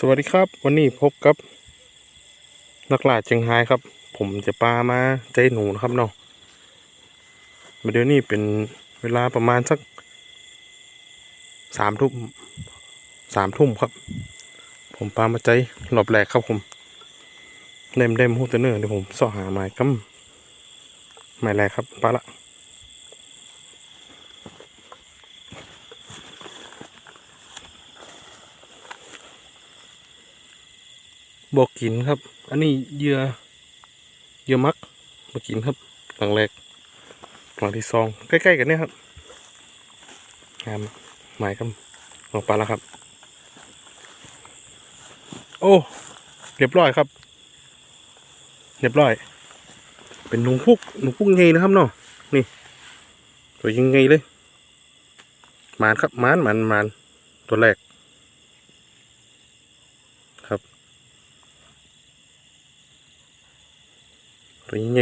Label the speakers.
Speaker 1: สวัสดีครับวันนี้พบกับนักล่าเชียงไฮ้ครับ ผมจะปลามาใจหนูนะครับเนาะมาเดี๋ยวนี้เป็นเวลาประมาณสักสามทุ่มสามทุ่มครับ ผมปลามาใจรอบแรกครับผมเล่มเล่มฮูเตอร์เนอร์เดี๋ยวผมสอหาไม้กัมไม้แรกครับปลาละ บอกกินครับ อันนี้เหยื่อเหยื่อมักมากินครับ หลังแรก หลังที่สองใกล้ๆกันเนี่ยครับงามหมายครับลงปลาแล้วครับ โอ้ เรียบร้อยครับ เรียบร้อย เป็นหนูพุกหนูพุกไงนะครับเนาะนี่ตัวยังไงเลยมานครับมานมานมานตัวแรกครับ ตัวยังไง